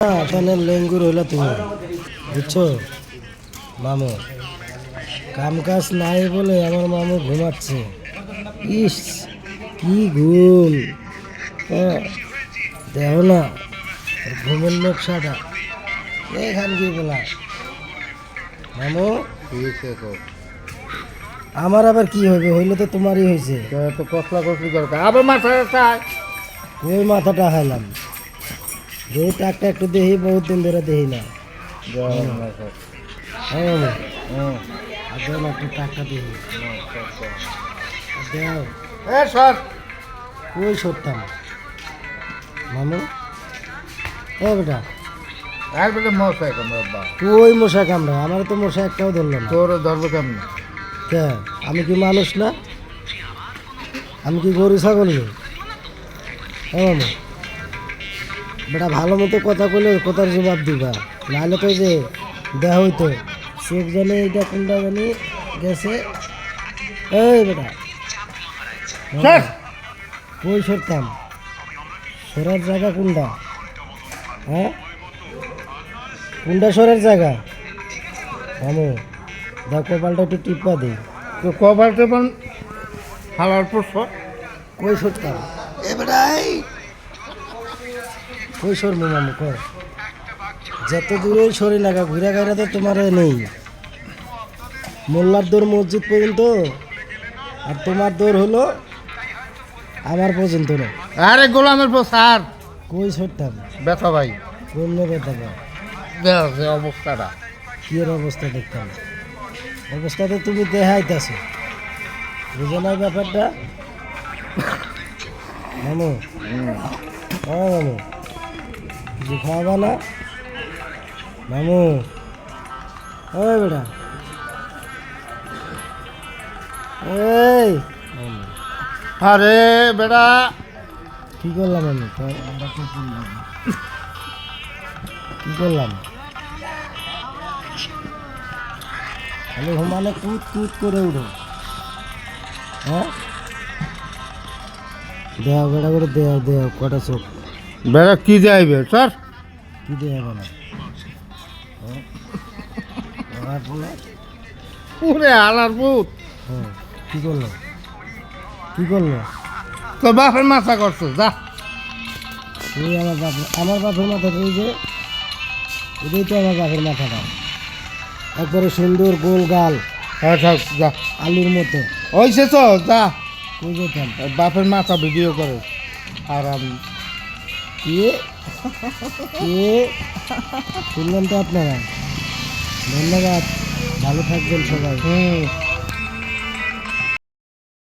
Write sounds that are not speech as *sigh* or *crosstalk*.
আসলে লেঙ্গুর হইল তুমি বুঝছ? মামু কাম কাজ নাই বলে আমার মামু ঘুমাচ্ছে। ইস কি ঘুম। দেখো না ঘুমের নকশাটা এখান কি বলা। মামু আমার আবার কি হবে হইলে তো তোমারই হয়েছে তো কসলা কসলি দরকার আবার মাথা চায় ওই মাথাটা খাইলাম যেই টাকটা একটু দেখি বহুত দিন ধরে দেখি না। হ্যাঁ। আর একটু দেখি। আর দেও এ সর। কই সরতাম? মামু? ও বেটা। আর বেটা মশাই কামড়া বা কই মশা কামড়া আমার তো মশা একটাও ধরলো না। তোর ধরবে কেমন? কে? আমি কি মানুষ না? আমি কি গরু ছাগল হ্যাঁ মামু। বেটা ভালো মতো কথা কইলে কথার জবাব দিবা। নাহলে তো যে দেহ হইতো। চোখ জানে এইটা কোনটা জানি গেছে। এই বেটা। স্যার! কই সরতাম? সরার জায়গা কোনটা? হ্যাঁ? কোনটা সরার জায়গা? মামু দেখ কপালটা একটু টিপা দিই তো কভার টেবল হালার পর সর কই সরতাম? এ বেটাই কই সরমু মামু কর। যত দূরেই সরি লাগা ঘুরে গাইরা তো তোমার নেই। মোল্লার দৌড় মসজিদ পর্যন্ত আর তোমার দৌড় হলো আমার পর্যন্ত না। আরে গোলামের পর স্যার। কই সরতাম ব্যথা ভাই। টাকা দেখ যে অবস্থাটা। কি অবস্থা দেখতাম? অবস্থা তো তুমি দেখাইতেছো বুঝো না ব্যাপারটা? *laughs* মামু হ্যাঁ মামু। কিছু খাওয়াবা না? মামু। ওই বেটা। এই। আরে বেটা। কি করলাম আমি? কি করলাম? খালি ঘুমালে কুত কুত করে উঠো। হ্যাঁ? দেহ বেড়া করে দেহ দেহ কটা চোখ? বেটা কি যাইবে স্যার? কি? আমার বলে পুরে হালার পুত হ্যাঁ কি করল? কি করল? তোর বাপের মাথা করছ যা। ওই আমার বাপ আমার বাপের মাথাটা ওই যে এটাই তো আমার বাপের মাথাটা। একবারে সুন্দর গোল গাল হ্যাঁ যা। আলুর মতো। ওইসে তো যা। ওর বাপের মাথা ভিডিও করে। আর কে? কে? শুনলেন তো আপনারা? ধন্যবাদ। ভালো থাকবেন সবাই। হুম